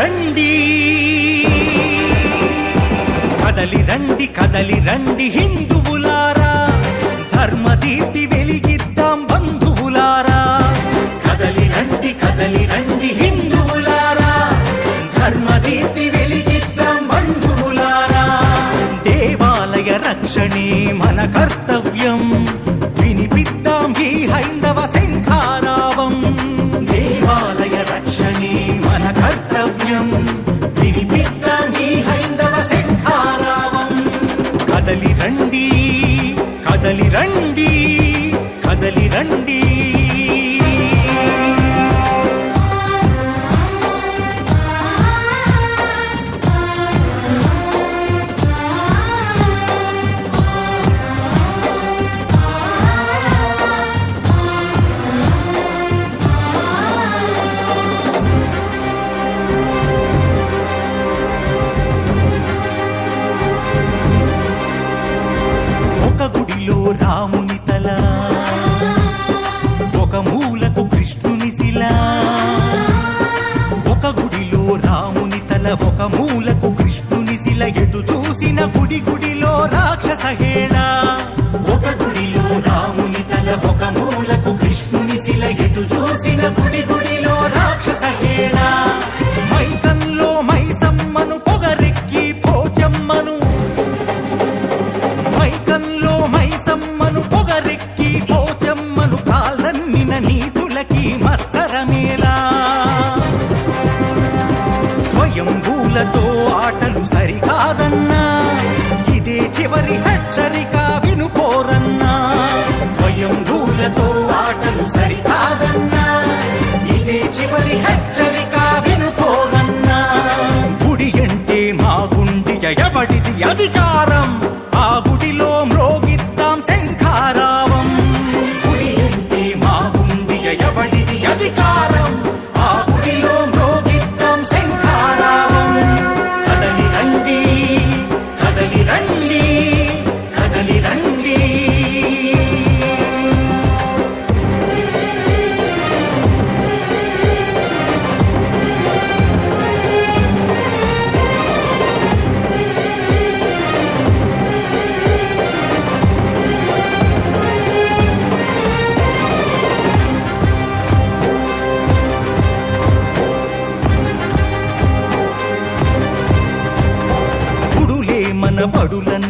రండి. కదలి రండి కదలి రండి హిందువులారా. ధర్మదీప్తి వెలిగిద్దాం బంధువులారా. కదలి రండి కదలి రండి హిందువులారా. ధర్మదీప్తి వెలిగిద్దాం బంధువులారా. దేవాలయ రక్షణే మన కర్త కదలి ఒక మూలకు కృష్ణుని శిల ఎటు చూసిన గుడి గుడిలో రాక్షస హేళ. ఒక గుడిలో రాముని తల ఒక మూలకు కృష్ణుని శిల ఎటు చూసిన గుడి గుడి స్వయంభూలతో ఆటలు సరికాదన్నా. ఇదే చివరి హెచ్చరిక. పడులన్న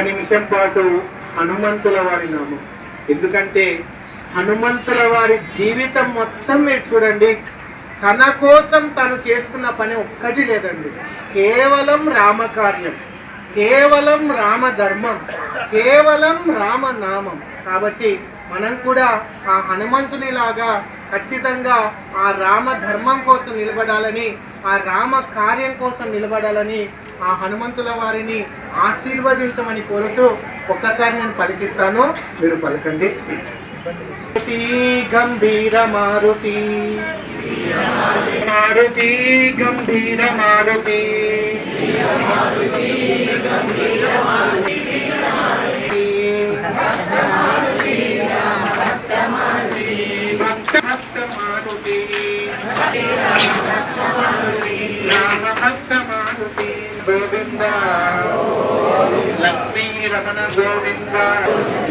నిమిషం పాటు హనుమంతుల వారి నామం. ఎందుకంటే హనుమంతుల వారి జీవితం మొత్తం మీరు చూడండి తన కోసం తను చేసుకున్న పని ఒక్కటి లేదండి. కేవలం రామకార్యం కేవలం రామధర్మం కేవలం రామనామం. కాబట్టి మనం కూడా ఆ హనుమంతుని లాగా ఖచ్చితంగా ఆ రామధర్మం కోసం నిలబడాలని ఆ రామ కార్యం కోసం నిలబడాలని ఆ హనుమంతుల వారిని ఆశీర్వదించమని కోరుతూ ఒక్కసారి నేను పలికిస్తాను. మీరు పలకండి. గంభీర మారుతి. మారుతి గంభీర మారుతి గంభీర మారుతి. रमण गोविंद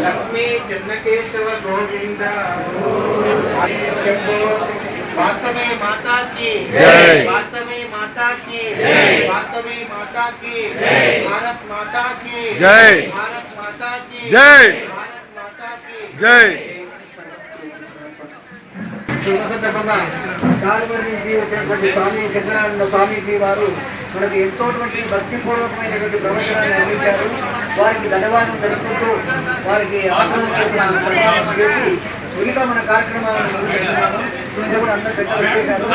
लक्ष्मी ಚನ್ನಕೇಶವ गोविंद वासवे माता की जय। वासवे माता की जय। वासवे माता की जय। भारत माता की जय। भारत माता की जय। भारत माता की। जय। శుభ సందర్భంగా కాలువరి నుంచి వచ్చినటువంటి స్వామి శంకరానంద స్వామీజీ వారు మనకు ఎంతోటువంటి భక్తిపూర్వకమైనటువంటి ప్రవచనాన్ని అందించారు. వారికి ధన్యవాదం తెలుపుకుంటూ వారికి ఆశ్రమం సన్మానం చేసి మిగతా మన కార్యక్రమాలను మొదలుపెట్టుకున్నాము ఇంకా కూడా పెద్దలు వచ్చేసారు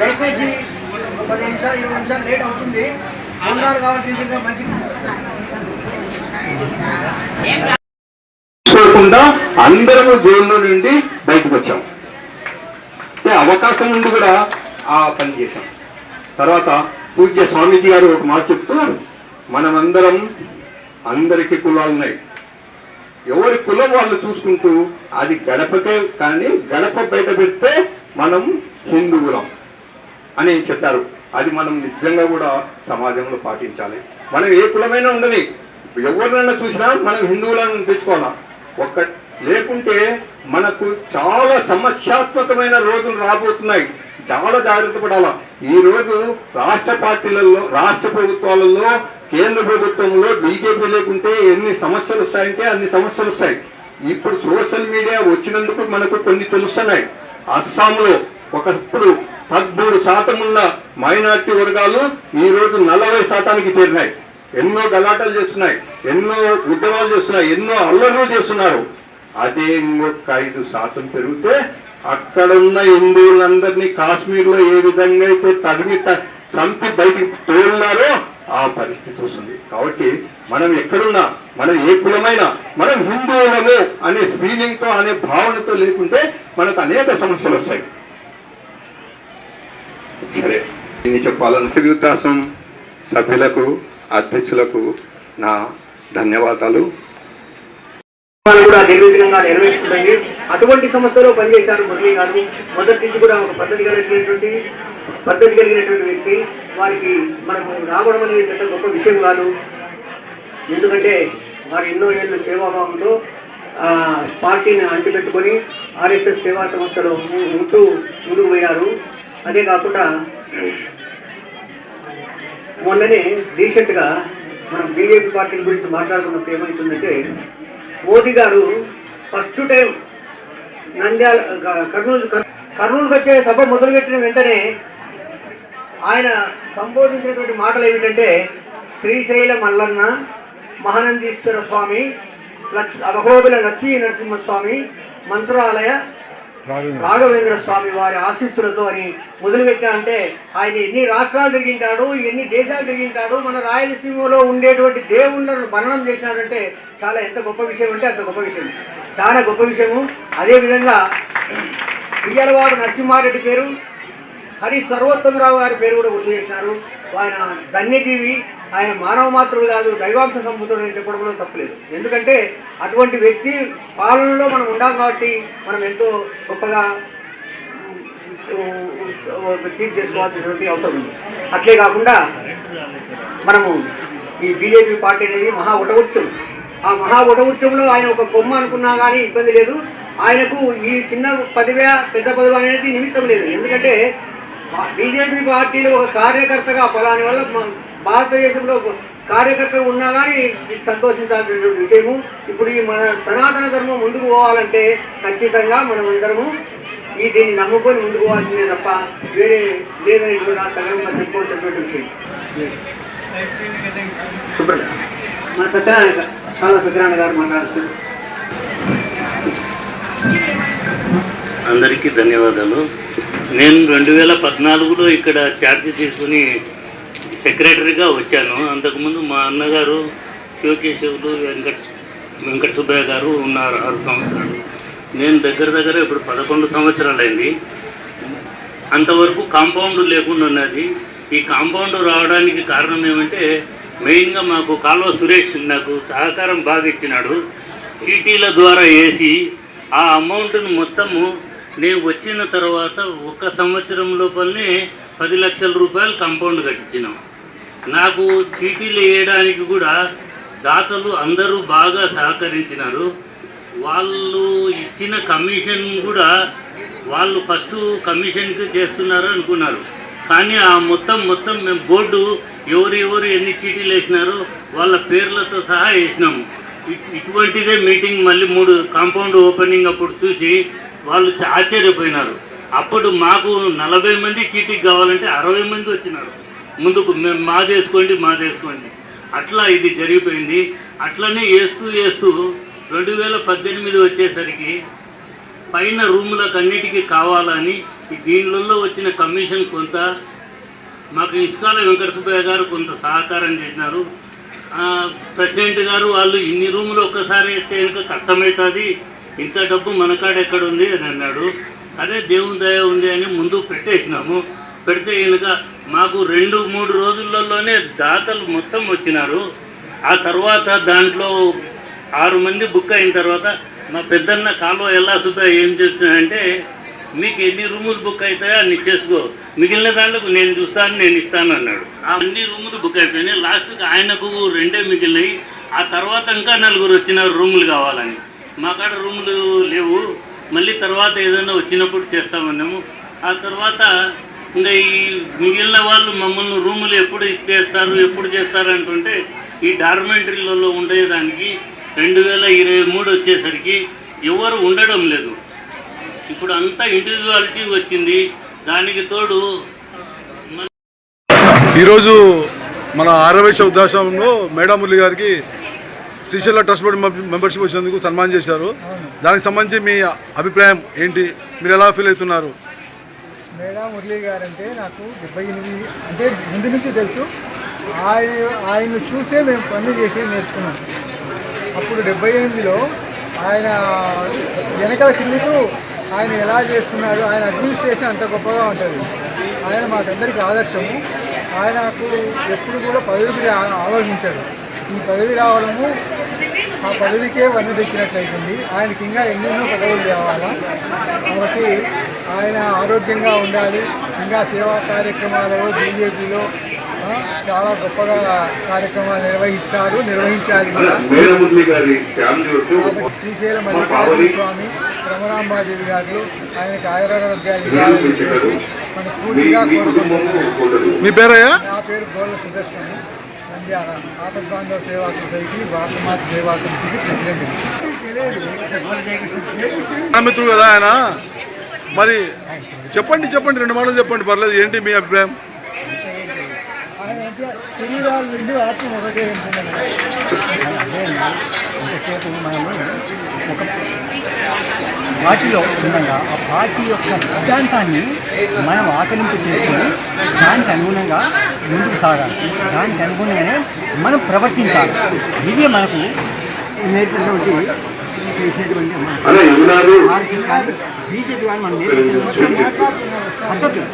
దయచేసి పది నిమిషాలు ఇరవై నిమిషాలు లేట్ అవుతుంది. ఉన్నారు కాబట్టి ఇంకా మంచి అందరము జోన్లో నుండి బయటకు వచ్చాం. అవకాశం నుండి కూడా ఆ పని చేశాం. తర్వాత పూజ్య స్వామీజీ గారు ఒక మాట చెప్తూ మనమందరం అందరికీ కులాలు ఉన్నాయి. ఎవరి కులం వాళ్ళు చూసుకుంటూ అది గడపకే కానీ గడప బయట పెడితే మనం హిందువులం అని చెప్పారు. అది మనం నిజంగా కూడా సమాజంలో పాటించాలి. మనం ఏ కులమైనా ఉండని ఎవరినైనా చూసినా మనం హిందువులను తెచ్చుకోవాలా? ఒక్క లేకుంటే మనకు చాలా సమస్యాత్మకమైన రోజులు రాబోతున్నాయి. చాలా జాగ్రత్త పడాలా. ఈ రోజు రాష్ట్ర పార్టీలలో రాష్ట్ర ప్రభుత్వాలలో కేంద్ర ప్రభుత్వంలో బీజేపీ లేకుంటే ఎన్ని సమస్యలు వస్తాయంటే అన్ని సమస్యలు వస్తాయి. ఇప్పుడు సోషల్ మీడియా వచ్చినందుకు మనకు కొన్ని తెలుస్తున్నాయి. అస్సాంలో ఒకప్పుడు పదమూడు శాతం ఉన్న మైనార్టీ వర్గాలు ఈ రోజు నలభై శాతానికి చేరినాయి. ఎన్నో గలాటాలు చేస్తున్నాయి ఎన్నో ఉద్యమాలు చేస్తున్నాయి ఎన్నో అల్లర్లు చేస్తున్నారు. అదే ఇంకొక ఐదు శాతం పెరిగితే అక్కడున్న హిందువులందరినీ కాశ్మీర్లో ఏ విధంగా అయితే తగిలి చంపి బయటికి తోలినారో ఆ పరిస్థితి వస్తుంది. కాబట్టి మనం ఎక్కడున్నా మనం ఏ కులమైనా మనం హిందువులము అనే ఫీలింగ్తో అనే భావనతో లేకుంటే మనకు అనేక సమస్యలు వస్తాయి. సరే నేను చెప్పాలని శ్రీయుతాసం సభ్యులకు అధ్యక్షులకు నా ధన్యవాదాలు. కూడా నిర్విఘ్నంగా నెరవేర్చుకుంటుంది అటువంటి సంస్థలో పనిచేశారు మురళీ గారు. మొదటి నుంచి కూడా ఒక పద్ధతి కలిగినటువంటి పద్ధతి కలిగినటువంటి వ్యక్తి. వారికి మనకు రావడం అనేది పెద్ద గొప్ప విషయం కాదు. ఎందుకంటే వారు ఎన్నో ఏళ్ళు సేవాభావంతో పార్టీని అంటిపెట్టుకొని ఆర్ఎస్ఎస్ సేవా సంస్థలో ఉంటూ ముందుకు పోయారు అదే కాకుండా మొన్ననే రీసెంట్గా మనం బీజేపీ పార్టీ గురించి మాట్లాడుకున్నప్పుడు ఏమవుతుందంటే మోదీ గారు ఫస్ట్ టైం నంద్యాల కర్నూలు కర్నూలుకి వచ్చే సభ మొదలుపెట్టిన వెంటనే ఆయన సంబోధించినటువంటి మాటలు ఏమిటంటే శ్రీశైల మల్లన్న మహానందీశ్వర స్వామి లక్ష్ అవహోబుల లక్ష్మీ నరసింహస్వామి మంత్రాలయ రాఘవేంద్ర. స్వామి వారి ఆశీస్సులతో అని మొదలుపెట్టా అంటే ఆయన ఎన్ని రాష్ట్రాలు తిరిగింటాడు ఎన్ని దేశాలు తిరిగింటాడు మన రాయలసీమలో ఉండేటువంటి దేవుళ్ళను మననం చేసినాడంటే చాలా ఎంత గొప్ప విషయం అంటే అంత గొప్ప విషయం. చాలా గొప్ప విషయము. అదేవిధంగా విజయవాడ నరసింహారెడ్డి పేరు హరి సర్వోత్తమరావు గారి పేరు కూడా గుర్తు చేసినారు. ఆయన ధన్యజీవి ఆయన మానవ మాత్రుడు కాదు దైవాంశ సంబుతుడు అని చెప్పడంలో తప్పలేదు. ఎందుకంటే అటువంటి వ్యక్తి పాలనలో మనం ఉండాం కాబట్టి మనం ఎంతో గొప్పగా ట్రీట్ చేసుకోవాల్సినటువంటి అవసరం ఉంది. అట్లే కాకుండా మనము ఈ బీజేపీ పార్టీ అనేది మహా ఉటవృత్యం ఆ మహా ఉటవృత్యంలో ఆయన ఒక కొమ్మ అనుకున్నా కానీ ఇబ్బంది లేదు. ఆయనకు ఈ చిన్న పదవి పెద్ద పదవి అనేది నిమిత్తం లేదు. ఎందుకంటే బీజేపీ పార్టీలో ఒక కార్యకర్తగా ఫలాని వల్ల భారతదేశంలో ఒక కార్యకర్త ఉన్నా కానీ సంతోషించాల్సినటువంటి విషయము. ఇప్పుడు ఈ మన సనాతన ధర్మం ముందుకు పోవాలంటే ఖచ్చితంగా మనం అందరము ఈ దీన్ని నమ్ముకొని ముందుకు పోవాల్సిందే తప్ప వేరే లేదని కూడా సగంగా చెప్పుకోవాల్సినటువంటి విషయం. మన సత్యనారాయణ గారు చాలా సత్యనారాయణ గారు మాట్లాడుతున్నారు అందరికీ ధన్యవాదాలు. నేను రెండు వేల పద్నాలుగులో ఇక్కడ ఛార్జ్ తీసుకుని సెక్రటరీగా వచ్చాను. అంతకుముందు మా అన్నగారు శివకేశవులు వెంకట వెంకట సుబ్బయ్య గారు ఉన్నారు ఆరు సంవత్సరాలు. నేను దగ్గర దగ్గర ఇప్పుడు పదకొండు సంవత్సరాలు అయింది అంతవరకు కాంపౌండ్ లేకుండా ఉన్నది. ఈ కాంపౌండ్ రావడానికి కారణం ఏమంటే మెయిన్గా మాకు కాల్వ సురేష్ నాకు సహకారం బాగా ఇచ్చినాడు. సిటీల ద్వారా వేసి ఆ అమౌంట్ను మొత్తము నేను వచ్చిన తర్వాత ఒక సంవత్సరం లోపలనే పది లక్షల రూపాయలు కాంపౌండ్ కట్టించినాం. నాకు చీటీలు వేయడానికి కూడా దాతలు అందరూ బాగా సహకరించినారు. వాళ్ళు ఇచ్చిన కమిషన్ కూడా వాళ్ళు ఫస్ట్ కమిషన్కి చేస్తున్నారు అనుకున్నారు. కానీ ఆ మొత్తం మొత్తం మేము బోర్డు ఎవరు ఎవరు ఎన్ని చీటీలు వేసినారో వాళ్ళ పేర్లతో సహా వేసినాము ఇటువంటిదే మీటింగ్ మళ్ళీ మూడు కాంపౌండ్ ఓపెనింగ్ అప్పుడు చూసి వాళ్ళు ఆశ్చర్యపోయినారు. అప్పుడు మాకు నలభై మంది చీటీకి కావాలంటే అరవై మంది వచ్చినారు. ముందుకు మేము మాదేసుకోండి మాదేసుకోండి. అట్లా ఇది జరిగిపోయింది. అట్లనే వేస్తూ వేస్తూ రెండు వేల పద్దెనిమిది వచ్చేసరికి పైన రూములకు అన్నిటికీ కావాలని దీనిలో వచ్చిన కమిషన్ కొంత మాకు ఇసుకాల వెంకట సుబ్బయ్య గారు కొంత సహకారం చేసినారు. ప్రెసిడెంట్ గారు వాళ్ళు ఇన్ని రూములు ఒక్కసారి వేస్తే కనుక కష్టమవుతుంది ఇంత డబ్బు మన ఎక్కడ ఉంది అని అన్నాడు. అదే దేవుని దయ ఉంది అని ముందు పెట్టేసినాము. పెడితే కనుక మాకు రెండు మూడు రోజులలోనే దాతలు మొత్తం వచ్చినారు. ఆ తర్వాత దాంట్లో ఆరు మంది బుక్ అయిన తర్వాత మా పెద్దన్న కాలువ ఎలా సుబ్బయ్య ఏం చేస్తున్నాయంటే మీకు ఎన్ని రూములు బుక్ అవుతాయో అన్ని చేసుకో. మిగిలిన దాంట్లో నేను చూస్తాను నేను ఇస్తాను అన్నాడు. ఆ అన్ని రూములు బుక్ అయిపోయినాయి. లాస్ట్కి ఆయనకు రెండే మిగిలినాయి. ఆ తర్వాత ఇంకా నలుగురు వచ్చినారు రూములు కావాలని. మా కాడ రూములు లేవు. మళ్ళీ తర్వాత ఏదైనా వచ్చినప్పుడు చేస్తామన్నాము ఆ తర్వాత ఇంకా ఈ మిగిలిన వాళ్ళు మమ్మల్ని రూములు ఎప్పుడు ఇచ్చేస్తారు ఎప్పుడు చేస్తారు అంటుంటే ఈ డార్మెంటరీలలో ఉండేదానికి రెండు వేల ఇరవై మూడు వచ్చేసరికి ఎవరు ఉండడం లేదు. ఇప్పుడు అంతా ఇండివిజువాలిటీ వచ్చింది. దానికి తోడు ఈరోజు మన ఆరవేశ ఉద్దేశంలో మేడామురళి గారికి శ్రీశైల ట్రస్ట్ బోర్డు మెంబర్షిప్ వచ్చినందుకు సన్మానం చేశారు. దానికి సంబంధించి మీ అభిప్రాయం ఏంటి? మీరు ఎలా ఫీల్ అవుతున్నారు? మేడా మురళీ గారు అంటే నాకు డెబ్బై ఎనిమిది అంటే ముందు నుంచి తెలుసు. ఆయన ఆయన్ను చూసే మేము పనులు చేసి నేర్చుకున్నాం. అప్పుడు డెబ్బై ఎనిమిదిలో ఆయన వెనకాల కిందకు ఆయన ఎలా చేస్తున్నారు ఆయన అడ్మినిస్ట్రేషన్ అంత గొప్పగా ఉంటుంది. ఆయన మాకందరికీ ఆదర్శము. ఆయనకు ఎప్పుడు కూడా పదవికి ఆలోచించాడు. ఈ పదవి రావడము ఆ పదవికే వన్నె తెచ్చినట్టు అవుతుంది ఆయనకి ఇంకా ఎన్నెన్నో పదవులు తేవాలా? కాబట్టి ఆయన ఆరోగ్యంగా ఉండాలి. ఇంకా సేవా కార్యక్రమాలలో బీజేపీలో చాలా గొప్పగా కార్యక్రమాలు నిర్వహిస్తారు నిర్వహించాలి శ్రీశైల మల్లికార్జున స్వామి రమణాంబాదేవి గారు ఆయనకు ఆయురారోగ్యాలు మన కుటుంబము కోరుకుంటున్నాను నా పేరు గోళ్ళ సుదర్శనం నంద్యాల ఆపద్బాంధవ సేవా సొసైటీ బాపుమాత సేవా సమితికి ప్రెసిడెంట్. నా మిత్రుడు కదా ఆయన? మరి చెప్పండి చెప్పండి రెండు మాటలు చెప్పండి పర్లేదు. ఏంటి మీ అభిప్రాయం? శరీరాల నుండి ఆత్మ ఒకటే ఎంతసేపు మనము ఒక పార్టీలో ఉండగా ఆ పార్టీ యొక్క సిద్ధాంతాన్ని మనం ఆకలింపు చేసుకొని దానికి అనుగుణంగా ముందుకు సాగాలి. దానికి అనుగుణంగానే మనం ప్రవర్తించాలి. ఇదే మనకు నేర్పినటువంటి చేసినటువంటి ఆర్ఎస్ఎస్ కానీ బీజేపీ కానీ మనం నేర్పించిన పద్ధతులు.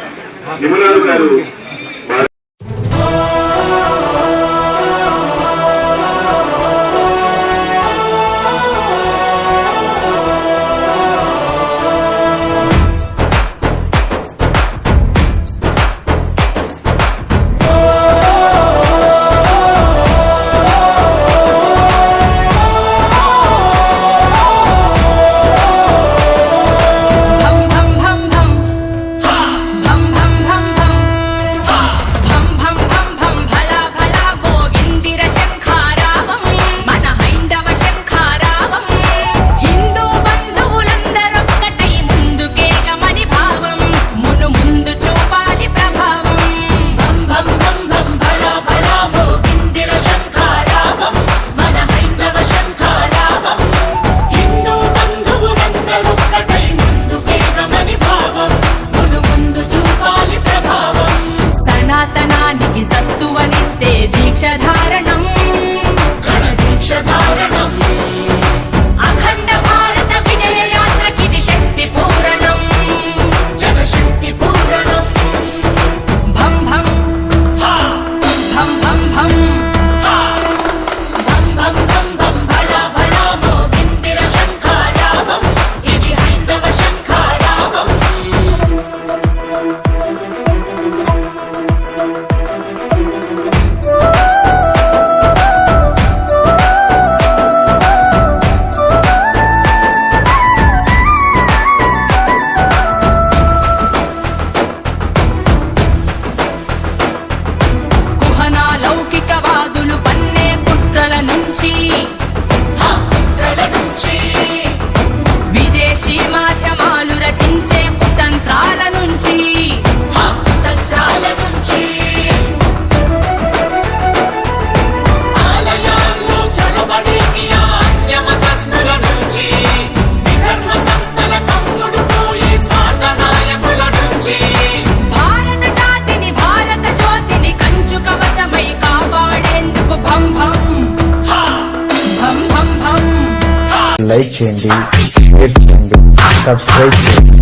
లైక్ చేయండి షేర్ చేయండి సబ్స్క్రైబ్ చేయండి.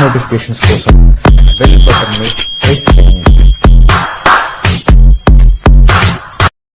నోటిఫికేషన్స్ కోసం బెల్ బటన్ ప్రెస్ చేయండి.